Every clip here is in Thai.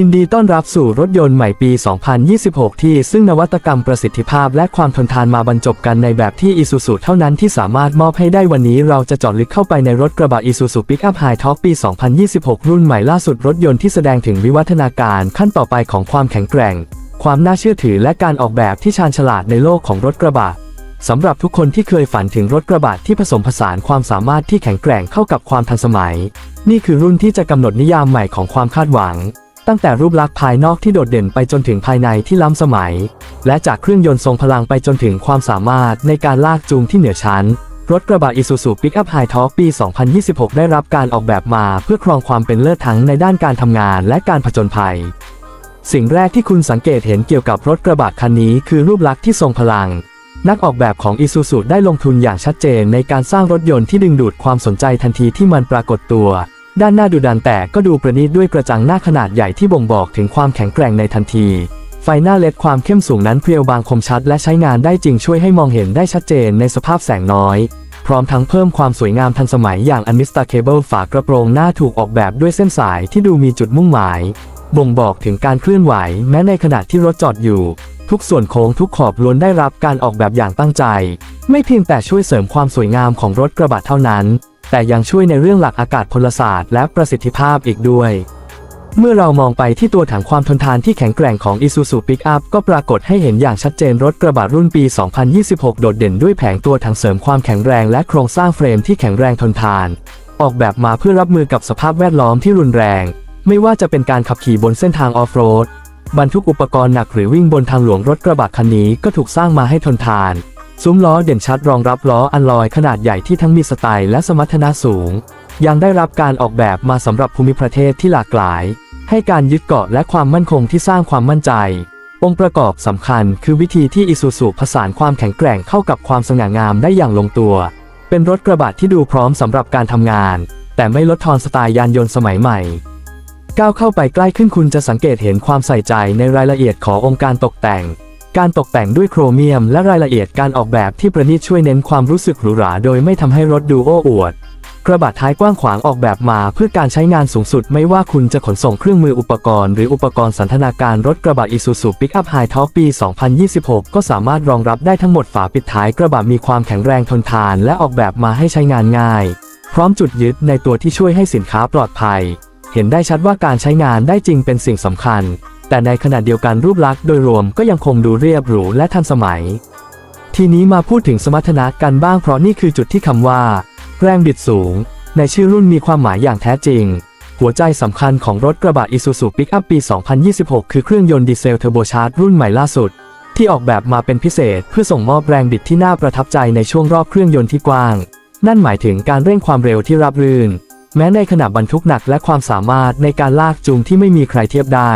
ยินดีต้อนรับสู่รถยนต์ใหม่ปี 2026 ที่ซึ่งนวัตกรรมประสิทธิภาพและความทนทานมาบรรจบกันในแบบที่ Isuzu เท่านั้นที่สามารถมอบให้ได้วันนี้เราจะเจาะลึกเข้าไปในรถกระบะ Isuzu Pickup High Top ปี 2026 รุ่นใหม่ล่าสุดรถยนต์ที่แสดงถึงวิวัฒนาการขั้นต่อไปของความแข็งแกร่ง ความน่าเชื่อถือและการออกแบบที่ชาญฉลาดในโลกของรถกระบะสำหรับทุกคนที่เคยฝันถึงรถกระบะที่ผสมผสานความสามารถที่แข็งแกร่งเข้ากับความทันสมัย นี่คือรุ่นที่จะกำหนดนิยามใหม่ของความคาดหวัง ตั้งแต่รูปลักษณ์ภายนอกที่โดดเด่นไปจนถึงภายในที่ล้ำสมัย และจากเครื่องยนต์ทรงพลังไปจนถึงความสามารถในการลากจูงที่เหนือชั้น รถกระบะ Isuzu Pickup High Top ปี 2026 ได้รับการออกแบบมาเพื่อครองความเป็นเลิศทั้งในด้านการทำงานและการผจญภัย สิ่งแรกที่คุณสังเกตเห็นเกี่ยวกับรถกระบะคันนี้คือรูปลักษณ์ที่ทรงพลัง นักออกแบบของ Isuzu ได้ลงทุนอย่างชัดเจนในการสร้างรถยนต์ที่ดึงดูดความสนใจทันทีที่มันปรากฏตัว ด้านหน้าดูดันแต่ก็ดูประณีตด้วยกระจังหน้าขนาดใหญ่ที่บ่งบอกถึงความแข็งแกร่งในทันที ไฟหน้าเลดความเข้มสูงนั้นเพรียวบางคมชัดและใช้งานได้จริงช่วยให้มองเห็นได้ชัดเจนในสภาพแสงน้อย พร้อมทั้งเพิ่มความสวยงามทันสมัยอย่าง Unmistakable ฝากระโปรงหน้าถูกออกแบบด้วยเส้นสายที่ดูมีจุดมุ่งหมาย บ่งบอกถึงการเคลื่อนไหว แม้ในขณะที่รถจอดอยู่ ทุกส่วนโค้งทุกขอบล้วนได้รับการออกแบบอย่างตั้งใจ ไม่เพียงแต่ช่วยเสริมความสวยงามของรถกระบะเท่านั้น แต่ยังช่วยในเรื่องหลักอากาศพลศาสตร์และประสิทธิภาพอีกด้วย เมื่อเรามองไปที่ตัวถังความทนทานที่แข็งแกร่งของ Isuzu Pickup ก็ปรากฏให้เห็นอย่างชัดเจนรถกระบะรุ่นปี 2026 โดดเด่นด้วยแผงตัวถังเสริมความแข็งแรงและโครงสร้างเฟรมที่แข็งแรงทนทาน ออกแบบมาเพื่อรับมือกับสภาพแวดล้อมที่รุนแรง ไม่ว่าจะเป็นการขับขี่บนเส้นทางออฟโรดบรรทุกอุปกรณ์หนักหรือวิ่งบนทางหลวงรถกระบะคันนี้ก็ถูกสร้างมาให้ทนทาน ซุ้มล้อเด่นชัดรองรับล้ออัลลอยขนาดใหญ่ที่ทั้งมีสไตล์และสมรรถนะสูง ยังได้รับการออกแบบมาสำหรับภูมิประเทศที่หลากหลาย ให้การยึดเกาะและความมั่นคงที่สร้างความมั่นใจ องค์ประกอบสำคัญคือวิธีที่อิซูซุผสานความแข็งแกร่งเข้ากับความสง่างามได้อย่างลงตัว เป็นรถกระบะที่ดูพร้อมสำหรับการทำงาน แต่ไม่ลดทอนสไตล์ยานยนต์สมัยใหม่ก้าวเข้าไปใกล้ขึ้นคุณจะสังเกตเห็นความใส่ใจในรายละเอียดขององค์การตกแต่ง การตกแต่งด้วยโครเมียมและรายละเอียดการออกแบบที่ประณีตช่วยเน้นความรู้สึกหรูหราโดยไม่ทำให้รถดูโอ้อวด กระบะท้ายกว้างขวางออกแบบมาเพื่อการใช้งานสูงสุด ไม่ว่าคุณจะขนส่งเครื่องมืออุปกรณ์หรืออุปกรณ์สันทนาการรถกระบะ Isuzu Pickup High Top ปี 2026 ก็สามารถรองรับได้ทั้งหมดฝาปิดท้ายกระบะมีความแข็งแรงทนทานและออกแบบมาให้ใช้งานง่าย พร้อมจุดยึดในตัวที่ช่วยให้สินค้าปลอดภัย เห็นได้ชัดว่าการใช้งานได้จริงเป็นสิ่งสำคัญ แต่ในขณะเดียวกันรูปลักษณ์โดยรวมก็ยังคงดูเรียบหรูและทันสมัย ทีนี้มาพูดถึงสมรรถนะกันบ้างเพราะนี่คือจุดที่คำว่า แรงบิดสูง ในชื่อรุ่นมีความหมายอย่างแท้จริง หัวใจสำคัญของรถกระบะ Isuzu Pickup ปี 2026 คือเครื่องยนต์ดีเซลเทอร์โบชาร์จรุ่นใหม่ล่าสุด ที่ออกแบบมาเป็นพิเศษเพื่อส่งมอบแรงบิดที่น่าประทับใจในช่วงรอบเครื่องยนต์ที่กว้าง นั่นหมายถึงการเร่งความเร็วที่ราบรื่น แม้ในขณะบรรทุกหนักและความสามารถในการลากจูงที่ไม่มีใครเทียบได้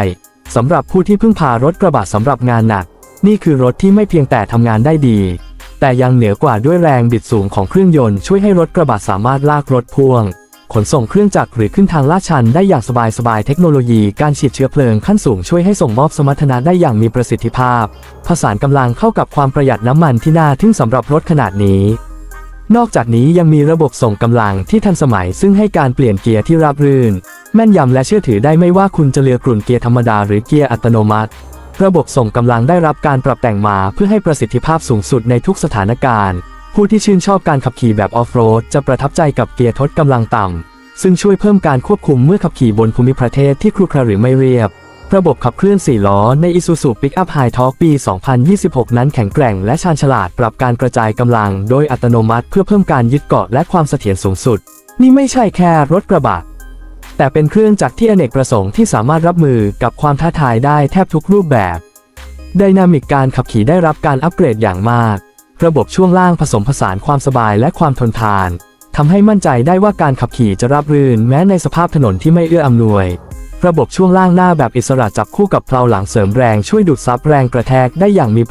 สำหรับผู้ที่เพิ่งพารถกระบะสำหรับงานหนัก นี่คือรถที่ไม่เพียงแต่ทำงานได้ดี แต่ยังเหนือกว่าด้วยแรงบิดสูงของเครื่องยนต์ช่วยให้รถกระบะสามารถลากรถพ่วง ขนส่งเครื่องจักรหรือขึ้นทางลาดชันได้อย่างสบายๆเทคโนโลยีการฉีดเชื้อเพลิงขั้นสูงช่วยให้ส่งมอบสมรรถนะได้อย่างมีประสิทธิภาพ ผสานกำลังเข้ากับความประหยัดน้ำมันที่น่าทึ่งสำหรับรถขนาดนี้ นอกจากนี้ยังมีระบบส่งกำลังที่ทันสมัย ซึ่งให้การเปลี่ยนเกียร์ที่ราบรื่น แม่นยำและเชื่อถือได้ไม่ว่าคุณจะเลือกกลุ่นเกียร์ธรรมดาหรือเกียร์อัตโนมัติ ระบบส่งกำลังได้รับการปรับแต่งมาเพื่อให้ประสิทธิภาพสูงสุดในทุกสถานการณ์ ผู้ที่ชื่นชอบการขับขี่แบบออฟโรดจะประทับใจกับเกียร์ทดกำลังต่ำซึ่งช่วยเพิ่มการควบคุมเมื่อขับขี่บนภูมิประเทศที่ครุขระหรือไม่เรียบ ระบบขับเคลื่อน 4 ล้อใน Isuzu Pickup High Top ปี 2026 นั้นแข็งแกร่งและชาญฉลาดปรับการกระจายกำลังโดยอัตโนมัติเพื่อเพิ่มการยึดเกาะและความเสถียรสูงสุด นี่ไม่ใช่แค่รถกระบะ แต่เป็นเครื่องจักรที่อเนกประสงค์ที่สามารถรับมือกับความท้าทายได้แทบทุกรูปแบบไดนามิกการขับขี่ได้รับการอัปเกรดอย่างมาก ระบบช่วงล่างผสมผสานความสบายและความทนทานทำให้มั่นใจได้ว่าการขับขี่จะราบรื่นแม้ในสภาพถนนที่ไม่เอื้ออำนวย ระบบช่วงล่างหน้าแบบอิสระจับคู่กับเพลาหลังเสริมแรงช่วยดูดซับแรงกระแทกได้อย่างมี